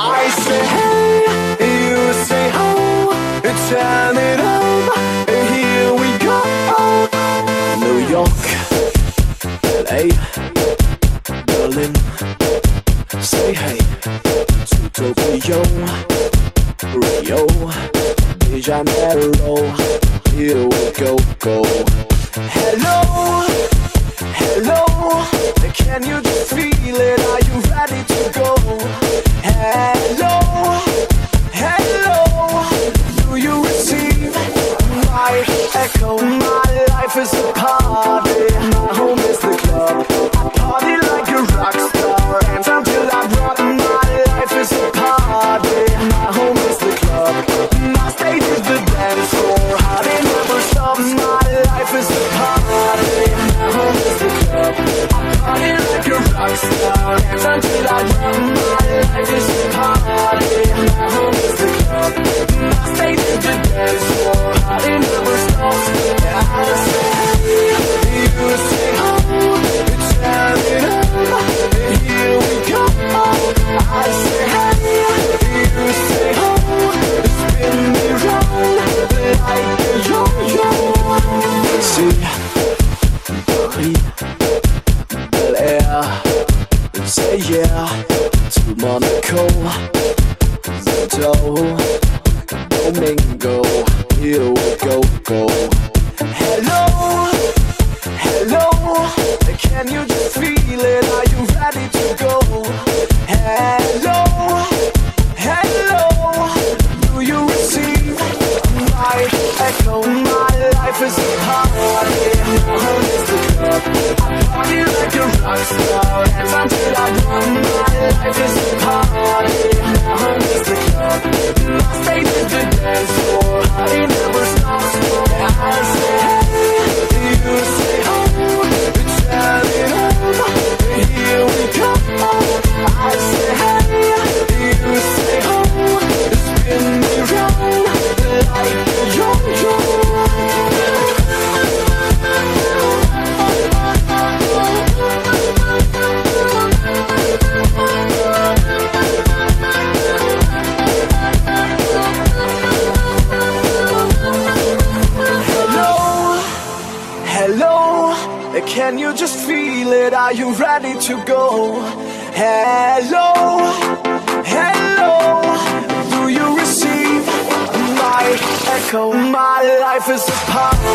I say hey, you say ho, turn it up, and here we go. New York, LA, Berlin, say hey to Tokyo, Rio, De Janeiro. Here we go, go. Hello, hello, life is a party, home is the club. I party like a rock star, until I drop. My life is a party, my home is the club. My stage is the dance floor. My life is a party, my home is the club. I party like a rock star, until I. My life is a party, my home is the club. My is the yeah to Monaco, Zato, Domingo. Here we go, go. Hello, hello, can you just feel it? Are you ready to go? Hello, hello, do you receive my echo? My life is a party, home is the club. I party star, dance until I drop. My life is a party, can you just feel it? Are you ready to go? Hello, hello, do you receive my echo? My life is a party,